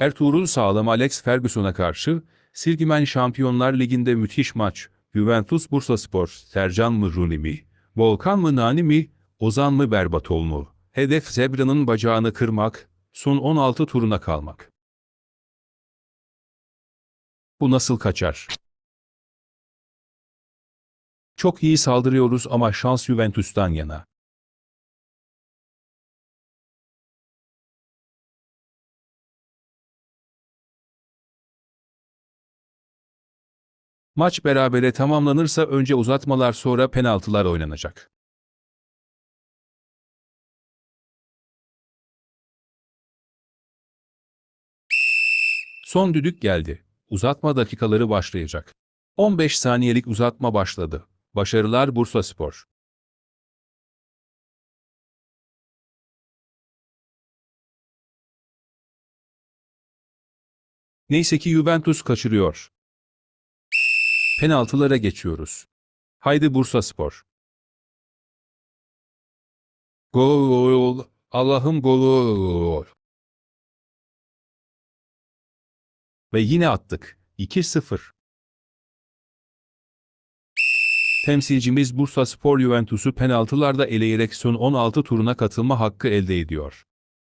Ertuğrul Sağlam Alex Ferguson'a karşı, Silgimen Şampiyonlar Ligi'nde müthiş maç. Juventus Bursaspor, Sercan mı Rooney mi? Volkan mı Nani mi? Ozan mı Berbatov mu? Hedef Zebra'nın bacağını kırmak, son 16 turuna kalmak. Bu nasıl kaçar? Çok iyi saldırıyoruz ama şans Juventus'tan yana. Maç berabere tamamlanırsa önce uzatmalar sonra penaltılar oynanacak. Son düdük geldi. Uzatma dakikaları başlayacak. 15 saniyelik uzatma başladı. Başarılar Bursaspor. Neyse ki Juventus kaçırıyor. Penaltılara geçiyoruz. Haydi Bursaspor. Gol! Allah'ım gol! Ve yine attık. 2-0. Temsilcimiz Bursaspor Juventus'u penaltılarda eleyerek son 16 turuna katılma hakkı elde ediyor.